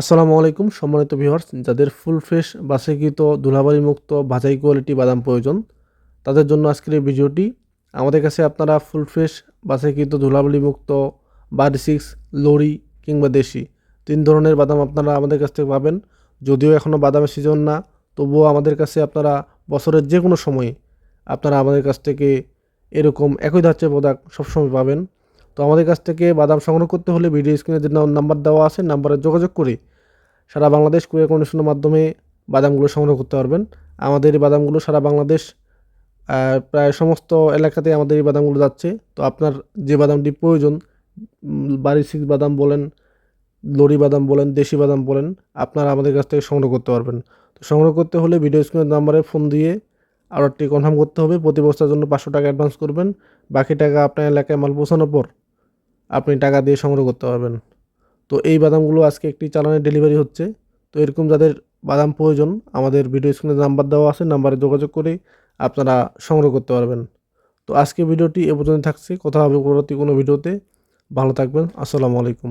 আসসালামু আলাইকুম, সম্মানিত ভিউয়ার্স যাদের ফুল ফ্রেশ বাছাইকৃত ধুলাবালি মুক্ত ভাজাই কোয়ালিটি বাদাম প্রয়োজন, তাদের জন্য আজকের এই ভিডিওটি। আমাদের কাছে আপনারা ফুল ফ্রেশ বাছাইকৃত ধুলাবালি মুক্ত বারি সিক্স লরি কিংবা দেশি তিন ধরনের বাদাম আপনারা আমাদের কাছ থেকে পাবেন। যদিও এখনও বাদামের সিজন না, তবুও আমাদের কাছে আপনারা বছরের যে কোনো সময়ে আপনারা আমাদের কাছ থেকে এরকম একই ধাঁচের প্রোডাক্ট সবসময় পাবেন। তো আমাদের কাছ থেকে বাদাম সংগ্রহ করতে হলে ভিডিও স্ক্রিনে যে নাম্বার দেওয়া আছে নাম্বারে যোগাযোগ করে সারা বাংলাদেশ কুরিয়ার কন্ডিশনের মাধ্যমে বাদামগুলো সংগ্রহ করতে পারবেন। আমাদের এই বাদামগুলো সারা বাংলাদেশ প্রায় সমস্ত এলাকাতে আমাদের এই বাদামগুলো যাচ্ছে। তো আপনার যে বাদামটি প্রয়োজন উম, বাড়ি সিক্স বাদাম বলেন লরি বাদাম বলেন দেশি বাদাম বলেন আপনারা আমাদের কাছ থেকে সংগ্রহ করতে পারবেন। তো সংগ্রহ করতে হলে ভিডিও স্ক্রিনের নাম্বারে ফোন দিয়ে অর্ডারটি কনফার্ম করতে হবে। প্রতি বস্তার জন্য পাঁচশো টাকা অ্যাডভান্স করবেন। বাকি টাকা আপনার এলাকায় মাল পৌঁছানোর পর আপনি টাকা দিয়ে সংগ্রহ করতে পারবেন। তো এই বাদামগুলো আজকে একটি চালানে ডেলিভারি হচ্ছে। তো এরকম যাদের বাদাম প্রয়োজন, আমাদের ভিডিও স্ক্রিনে নাম্বার দেওয়া আছে, নাম্বারে যোগাযোগ করে আপনারা সংগ্রহ করতে পারবেন। তো আজকে ভিডিওটি এ পর্যন্ত থাকছে। কথা হবে পরবর্তী কোনো ভিডিওতে। ভালো থাকবেন। আসসালামু আলাইকুম।